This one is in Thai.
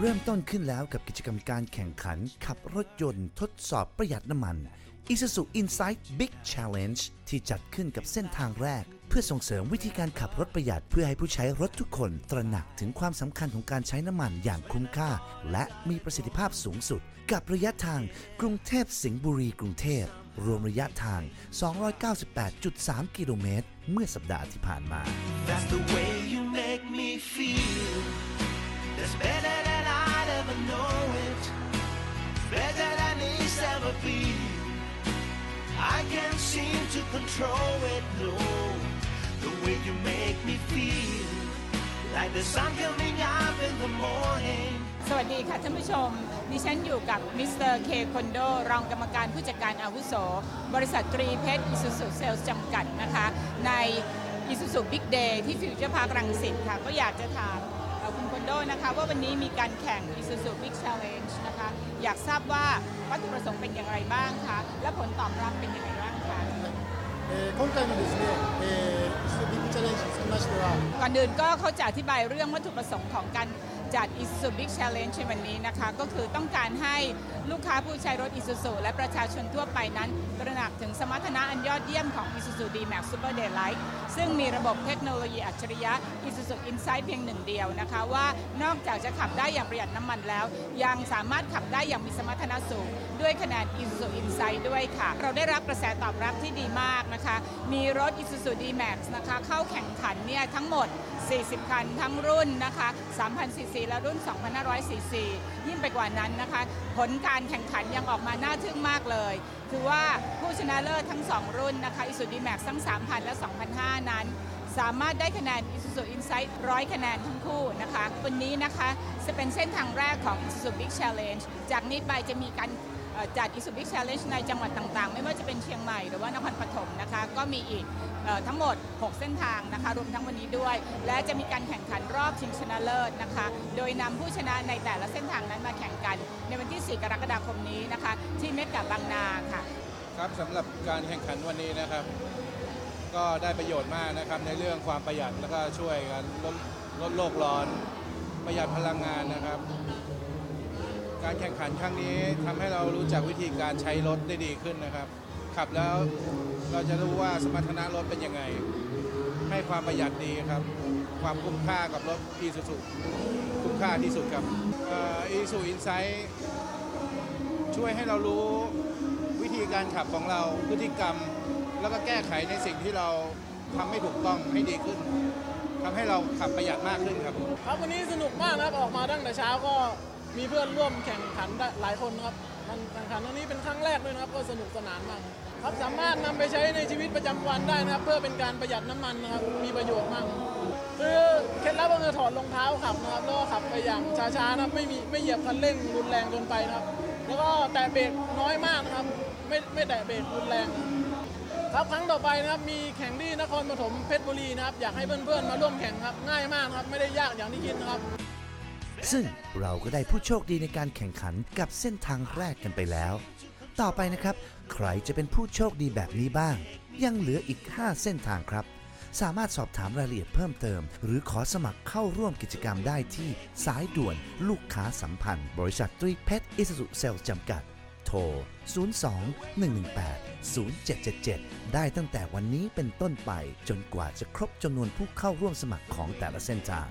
เริ่มต้นขึ้นแล้วกับกิจกรรมการแข่งขัน ขับรถยนต์ทดสอบประหยัดน้ำมัน Isuzu Insight Big Challenge ที่จัดขึ้นกับเส้นทางแรก เพื่อส่งเสริมวิธีการขับรถประหยัดเพื่อให้ผู้ใช้รถทุกคน ตระหนักถึงความสำคัญของการใช้น้ำมันอย่างคุ้มค่า และมีประสิทธิภาพสูงสุด กับระยะทางกรุงเทพสิงห์บุรีกรุงเทพรวมระยะทาง 298.3 กิโลเมตร เมื่อสัปดาห์ที่ผ่านมา seem to control it, no. The way you make me feel. Like the sun coming up in the morning. สวัสดีค่ะท่านผู้ชม ดิฉันอยู่กับมิสเตอร์เคคอนโดรองกรรมการผู้จัดการอาวุโส บริษัทตรีเพชรอิสุสุเซลส์จำกัดนะคะ ในอิสุสุบิ๊กเดย์ที่ฟิวเจอร์พาร์ครังสิตค่ะ ก็อยากจะถาม คุณคอนโดนะคะ ว่าวันนี้มีการแข่งอิสุสุบิ๊ก a l เลนจ์นะคะ อยากทราบว่าวัตถุประสงค์เป็นอย่างไรบ้างคะ และผลตอบรับเป็นยังไงบ้างคะ えー今回のですね、えー、イスビッグチャレンジにつきましては、 ก่อนอื่นก็เขาจะอธิบายเรื่องวัตถุประสงค์ของการ จัด Isuzu Big Challenge ในวันนี้นะคะ ก็คือต้องการให้ลูกค้าผู้ใช้รถ Isuzu และประชาชนทั่วไปนั้น ตระหนักถึงสมรรถนะอันยอดเยี่ยมของ Isuzu D-Max Super Daylight ซึ่งมีระบบเทคโนโลยีอัจฉริยะ Isuzu Insight เพียงหนึ่งเดียวนะคะ ว่านอกจากจะขับได้อย่างประหยัดน้ำมันแล้ว ยังสามารถขับได้อย่างมีสมรรถนะสูง ด้วยคะแนน Isuzu Insight ด้วยค่ะ เราได้รับกระแสตอบรับที่ดีมากนะคะ มีรถ Isuzu D-Max นะคะเข้าแข่งขันเนี่ยทั้งหมด 40 คันทั้งรุ่นนะคะ3,040 44และรุ่น 2544 ยิ่งไปกว่านั้นนะคะ ผลการแข่งขันยังออกมาน่าทึ่งมากเลย คือว่าผู้ชนะเลิศทั้ง 2 รุ่นนะคะอิสุดีแม็กทั้ง 3,000 และ 2,500 นั้น สามารถได้คะแนน Isuzu Insight 100 คะแนนทั้งคู่นะคะ วันนี้นะคะจะเป็นเส้นทางแรกของ Isuzu Big Challenge จากนี้ไปจะมีการจัด Isuzu Big Challenge ในจังหวัดต่างๆ ไม่ว่า ยงใหม่หรือว่านครปฐมนะคะ ก็มีอีกออทั้งหมด 6 เส้นทางนะคะรวมทั้งวันนี้ด้วย และจะมีการแข่งขันรอบชิงชนะเลิศนะคะ โดยนำผู้ชนะในแต่ละเส้นทางนั้นมาแข่งกัน ในวันที่ 4 กรกฎาคมนี้นะคะ ที่เมกะบางนาค่ะ ครับสำหรับการแข่งขันวันนี้นะครับ ก็ได้ประโยชน์มากนะครับในเรื่องความประหยัดแล้วก็ช่วยกันลดลดโลกร้อน ประหยัดพลังงานนะครับการแข่งขันครั้งนี้ทำให้เรารู้จักวิธีการใช้รถได้ดีขึ้นนะครับ ขับแล้ว เราจะรู้ว่าสมรรถนะรถเป็นยังไง ให้ความประหยัดดีครับ ความคุ้มค่ากับรถอีซูซูคุ้มค่าที่สุดครับอีซูอินไซต์ช่วยให้เรารู้วิธีการขับของเราพฤติกรรม แล้วก็แก้ไขในสิ่งที่เราทำไม่ถูกต้องให้ดีขึ้นทำให้เราขับประหยัดมากขึ้นครับ ครับวันนี้สนุกมากนะครับออกมาตั้งแต่เช้าก็ มีเพื่อนร่วมแข่งขันได้หลายคนครับการแข่งขันครั้งนี้เป็นครั้งแรกด้วยนะครับ ก็สนุกสนานมากครับสามารถนำไปใช้ในชีวิตประจำวันได้นะครับ เพื่อเป็นการประหยัดน้ำมันนะครับ มีประโยชน์มากคือเคล็ดลับก็คือถอดรองเท้าขับนะครับแล้วก็ขับไปอย่างช้าๆนะครับไม่มีไม่เหยียบคันเร่งรุนแรงเกินไปนะครับ แล้วก็แตะเบรกน้อยมากนะครับ ไม่ไม่แตะเบรกรุนแรง ครับครั้งต่อไปนะครับมีแข่งที่นครปฐมเพชรบุรีนะครับ อยากให้เพื่อนๆมาร่วมแข่งครับง่ายมากครับไม่ได้ยากอย่างที่คิดนะครับ ซึ่งเราก็ได้ผู้โชคดีในการแข่งขันกับเส้นทางแรกกันไปแล้ว ต่อไปนะครับ ใครจะเป็นผู้โชคดีแบบนี้บ้าง ยังเหลืออีก 5 เส้นทางครับ สามารถสอบถามรายละเอียดเพิ่มเติม หรือขอสมัครเข้าร่วมกิจกรรมได้ที่สายด่วนลูกค้าสัมพันธ์ บริษัทตรีเพชรอิสสุเซลจำกัด โทร 02 118 0777 ได้ตั้งแต่วันนี้เป็นต้นไปจนกว่าจะครบจำนวนผู้เข้าร่วมสมัครของแต่ละเส้นทาง